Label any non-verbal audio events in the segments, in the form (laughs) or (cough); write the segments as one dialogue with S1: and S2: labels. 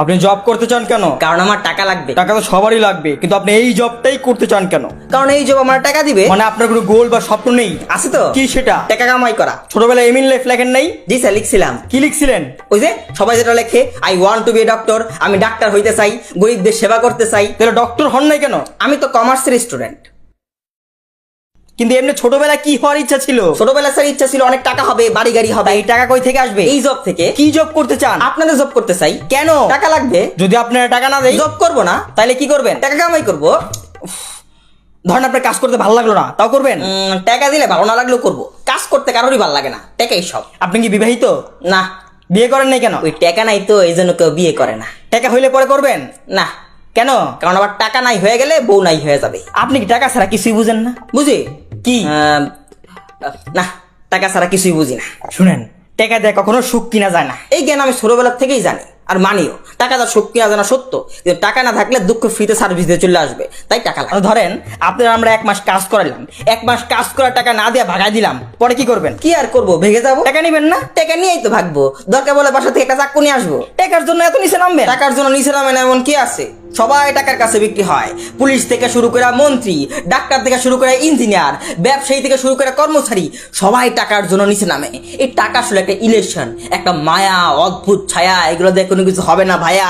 S1: আপনি জব করতে চান কেন?
S2: কারণ আমার টাকা লাগবে।
S1: টাকা তো সবারই লাগবে কিন্তু আপনি এই জবটাই করতে চান কেন?
S2: কারণ এই জব আমার টাকা দিবে।
S1: মানে আপনার কোনো গোল বা স্বপ্ন নেই?
S2: আছে তো?
S1: কি সেটা?
S2: টাকা কামাই করা।
S1: ছোটবেলায় এমিন লাইফ লেখেন নাই?
S2: জি স্যার লিখছিলাম।
S1: কি লিখছিলেন?
S2: ওই যে সবাই যেটা লেখে I want to be doctor আমি ডাক্তার হইতে চাই গরিবদের সেবা করতে চাই।
S1: তাহলে ডক্টর হন নাই কেন?
S2: আমি তো কমার্সের স্টুডেন্ট
S1: কিন্তু এমনি ছোটবেলায় কি হওয়ার ইচ্ছা ছিল?
S2: ছোটবেলা স্যার ইচ্ছা ছিল অনেক টাকা হবে বাড়ি গাড়ি হবে
S1: এই টাকা কই থেকে আসবে?
S2: এই জব থেকে।
S1: কি জব করতে চান?
S2: আপনাদের জব করতে চাই।
S1: কেন?
S2: টাকা লাগবে।
S1: যদি আপনারা টাকা না দেয়
S2: জব করব না।
S1: তাহলে কি করবেন?
S2: টাকা কামাই করব।
S1: ধরেন আপনার কাজ করতে ভালো লাগল না তাও করবেন?
S2: টাকা দিলে ভালো না লাগলেও করব। কাজ করতে কারোরই ভালো লাগে না টাকাই সব।
S1: আপনি কি বিবাহিত?
S2: না।
S1: বিয়ে করেন নাই কেন?
S2: ওই টাকা নাই তো এই জন্য কেউ বিয়ে করে না।
S1: টাকা হইলে পরে করবেন?
S2: না।
S1: কেন?
S2: কারণ আবার টাকা নাই হয়ে গেলে বউ নাই হয়ে যাবে।
S1: আপনি কি টাকা ছাড়া কিছুই বুঝেন না?
S2: বুঝি।
S1: কি?
S2: না টাকা ছাড়া কিছুই বুঝি না।
S1: শুনেন টাকা দিয়ে কখনো সুখ কিনা যায় না।
S2: এই জ্ঞান আমি ছোটবেলার থেকেই জানি আর মানিও। টাকা তার শক্তি না জানা সত্য। কিন্তু টাকা না থাকলে দুঃখ ফ্রিতে সার্ভিস দিয়ে চলে আসবে। তাই টাকা লাগে।
S1: ধরেন আপনার আমরা এক মাস কাজ করালাম এক মাস কাজ করার টাকা না দিয়ে ভাগাই দিলাম পরে কি করবেন?
S2: কি আর করব ভেঙে যাব?
S1: টাকা নিবেন না?
S2: টাকা নিয়েই তো ভাগবো। দরকার বলে বাসা থেকে একটা চাক্কু নিয়ে আসব।
S1: টাকার জন্য এত নিচে নামবে
S2: টাকার জন্য নিচে নামে না এমন কি আছে? সবাই টাকার কাছে বিক্রি হয়। পুলিশ থেকে শুরু করে মন্ত্রী, ডাক্তার থেকে শুরু করে ইঞ্জিনিয়ার, ব্যবসায়ী থেকে শুরু করে কর্মচারী, সবাই টাকার জন্য নিচে নামে। এই টাকা আসলে একটা ইলেকশন, একটা মায়া, অদ্ভুত ছায়া, এগুলো দেখে কোনো কিছু হবে না ভাইয়া।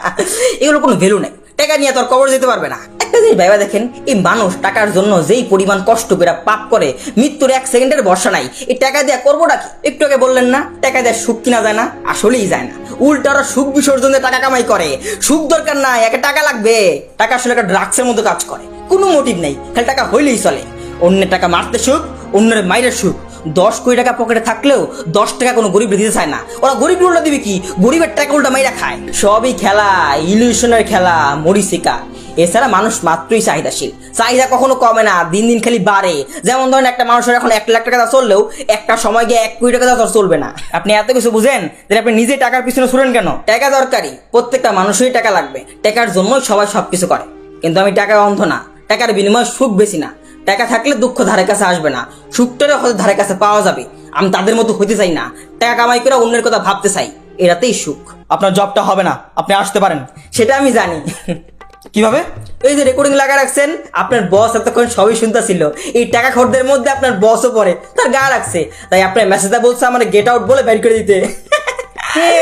S2: (laughs) এগুলো কোনো ভ্যালু নেই। টাকা নিয়ে তোর কবর যেতে পারবে না। একটা ভাইবা দেখেন, এই মানুষ টাকার জন্য যেই পরিমাণ কষ্ট করে পাপ করে, মৃত্যুর এক সেকেন্ডের ভরসা নাই। এই টাকা দিয়ে করবোটা কি? একটু আগে বললেন না, টাকা দিয়ে সুখ কিনা যায় না? আসলেই যায় না। উল্টা ওরা সুখ বিসর্জন টাকা কামাই করে। সুখ দরকার নাই, একে টাকা লাগবে। টাকা আসলে একটা ড্রাগসের মতো কাজ করে। কোনো মোটিভ নেই, খালি টাকা হইলেই চলে। অন্যের টাকা মারতে সুখ, অন্যের মাইরের সুখ। দশ কোটি টাকা পকেটে থাকলেও দশ টাকা কোনো গরিব দিতে চায় না। ওরা গরিব উল্টা দিবে কি? গরিবের টাকা উল্টা মাইরা খায়। সবই খেলা, ইলিউশনের খেলা, মরিচিকা। এছাড়া মানুষ মাত্রই চাহিদাশীল। চাহিদা কখনো কমে না, দিন দিন খালি বাড়ে। যেমন ধরেন একটা মানুষের এখন এক লাখ টাকা চললেও একটা সময় গিয়ে এক কোটি টাকা দিয়ে আর চলবে না।
S1: আপনি এত কিছু বুঝেন যে আপনি নিজে টাকার পিছনে ছুড়েন কেন?
S2: টাকা দরকারি প্রত্যেকটা মানুষেরই টাকা লাগবে। টাকার জন্যই সবাই সবকিছু করে। কিন্তু আমি টাকা অন্ধ না, টাকার বিনিময়ে সুখ বেশি না। টাকা থাকলে দুঃখ ধারে কাছে আসবে না, সুখটারও হয়তো ধারে কাছে পাওয়া যাবে। আমি তাদের মতো হইতে চাই না, টাকা কামাই করে অন্যের কথা ভাবতে চাই, এরাতেই সুখ।
S1: আপনার জবটা হবে না, আপনি আসতে পারেন।
S2: সেটা আমি জানি। (laughs)
S1: কীভাবে?
S2: এই যে রেকর্ডিং লাগা রাখছেন আপনার বস এতক্ষণ সবই শুনতেছিল। এই টাকা খরদের মধ্যে আপনার বসও পড়ে তার গা রাখছে তাই আপনার মেসেজটা বলছে আমার গেট আউট বলে বের করে দিতে।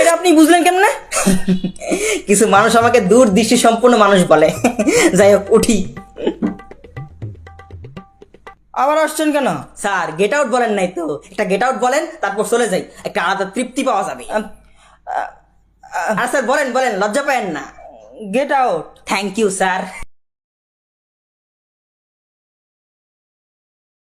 S1: এটা আপনি বুঝলেন কেমন?
S2: কিছু মানুষ আমাকে দূর দৃষ্টি সম্পূর্ণ মানুষ বলে। যাই হোক উঠি।
S1: আবার আসছেন কেন?
S2: স্যার গেট আউট বলেন নাই তো। একটা গেট আউট বলেন তারপর চলে যাই। একটা আলাদা তৃপ্তি পাওয়া যাবে। আর স্যার বলেন বলেন লজ্জা পায়েন না।
S1: Get out
S2: thank you sir